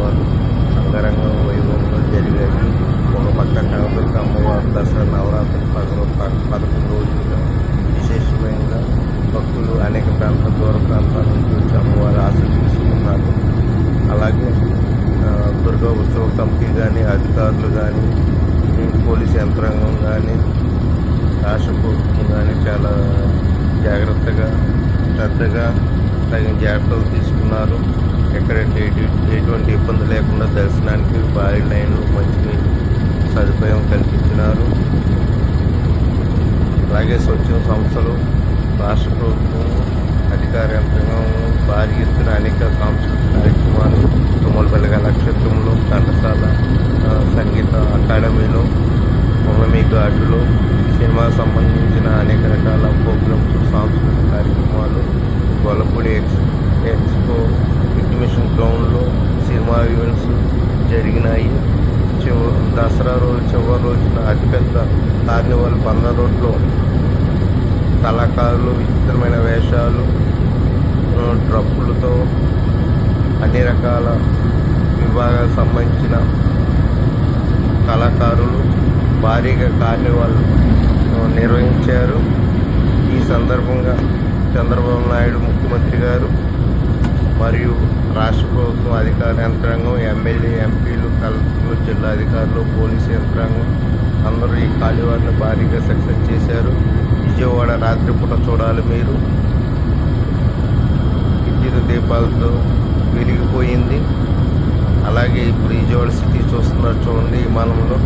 వారు అంగరంగం వైభవంలో జరిగాయి. ఒక పక్క కనదుర్గ అమ్మవారి దసరా నవరాత్రి పదకొ పదకొండు రోజులుగా విశేషమైన భక్తులు అనేక ప్రాంత దూర ప్రాంతాల నుంచి వచ్చి అమ్మవారి ఆశలు తీసుకున్నారు అలాగే దుర్గా ఉత్సవ కమిటీ కానీ అధికారులు కానీ పోలీస్ యంత్రాంగం కానీ రాష్ట్ర ప్రభుత్వం కానీ చాలా జాగ్రత్తగా పెద్దగా తగిన జాగ్రత్తలు తీసుకున్నారు. ఎక్కడ ఎటువంటి ఇబ్బంది లేకుండా దర్శనానికి భారీ లైన్లు మంచినీళ్ళు సదుపాయం కల్పించినారు. అలాగే స్వచ్ఛంద సంస్థలు రాష్ట్ర ప్రభుత్వం అధికార యంత్రాంగం భారీ ఎత్తున అనేక సంస్థలు అతిపెద్ద కార్నివల్ బంద రోడ్లో కళాకారులు విచిత్రమైన వేషాలు ఆ, ట్రప్పులతో అన్ని రకాల విభాగాలకు సంబంధించిన కళాకారులు భారీగా కార్నివాల్ నిర్వహించారు. ఈ సందర్భంగా చంద్రబాబు నాయుడు ముఖ్యమంత్రి గారు మరియు రాష్ట్ర ప్రభుత్వం అధికార యంత్రాంగం ఎమ్మెల్యే ఎంపీలు కలెక్టర్లు జిల్లా అధికారులు పోలీసు యంత్రాంగం అందరూ ఈ కాలువని భారీగా సక్సెస్ చేశారు. విజయవాడ రాత్రిపూట చూడాలి మీరు. విద్యుత్ దీపాలతో వెలిగిపోయింది. అలాగే ఇప్పుడు విజయవాడ సిటీ చూస్తున్నారు చూడండి విమానంలో.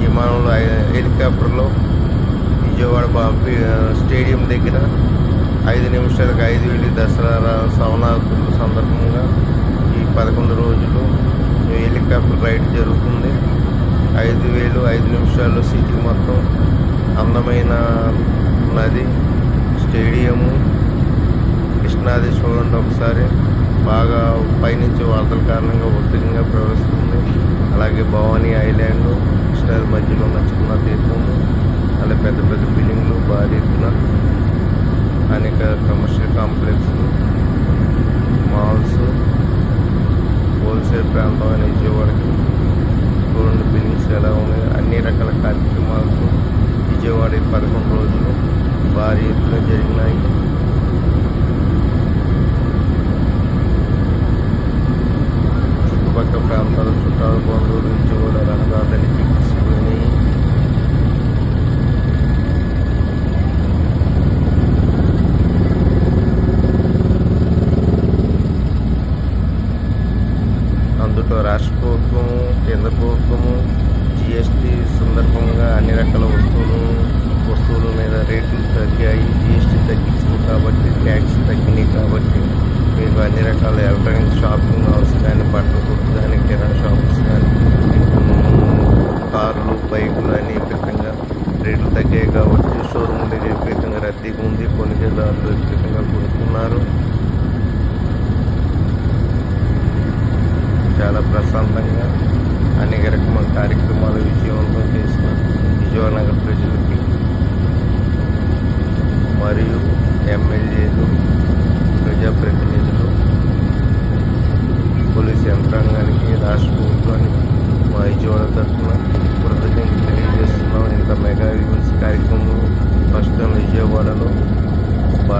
విమానంలో హెలికాప్టర్లో విజయవాడ స్టేడియం దగ్గర ఐదు నిమిషాలకు ఐదు వెళ్ళి దసరా రా- సందర్భంగా ఈ పదకొండు రోజులు హెలికాప్టర్ రైడ్ జరుగుతుంది. ఐదు వేలు ఐదు నిమిషాల్లో సిటీ మొత్తం అందమైన నది స్టేడియము కృష్ణాది చూడండి ఒకసారి బాగా పైనుంచి వార్తల కారణంగా ఉధృతంగా ప్రవహిస్తుంది. అలాగే భవానీ ఐలాండ్ కృష్ణాది మధ్యలో ఉన్న చిన్న తీర్థము అలాగే పెద్ద పెద్ద బిల్డింగ్లు భారీ ఎత్తున అనేక కమర్షియల్ కాంప్లెక్స్ మాల్స్ హోల్సేల్ ప్రాంతం అనే అన్ని రకాల కార్యక్రమాలతో విజయవాడ పదకొండు రోజులు భారీ ఎత్తున జరిగినాయి. చుట్టుపక్కల ప్రాంతాల చుట్టాలు బంధువులు విజయవాడ రహదారులని కాబట్టి ట్యాక్స్ తగ్గినాయి కాబట్టి మీకు అన్ని రకాల ఎలక్ట్రానిక్ షాపింగ్ మాల్స్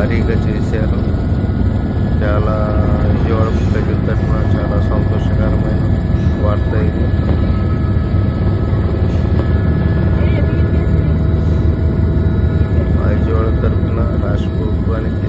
భారీగా చేశారు. చాలా విజయవాడ ప్రజల తరఫున చాలా సంతోషకరమైన వార్త ఇది. విజయవాడ తరఫున రాష్ట్ర ప్రభుత్వానికి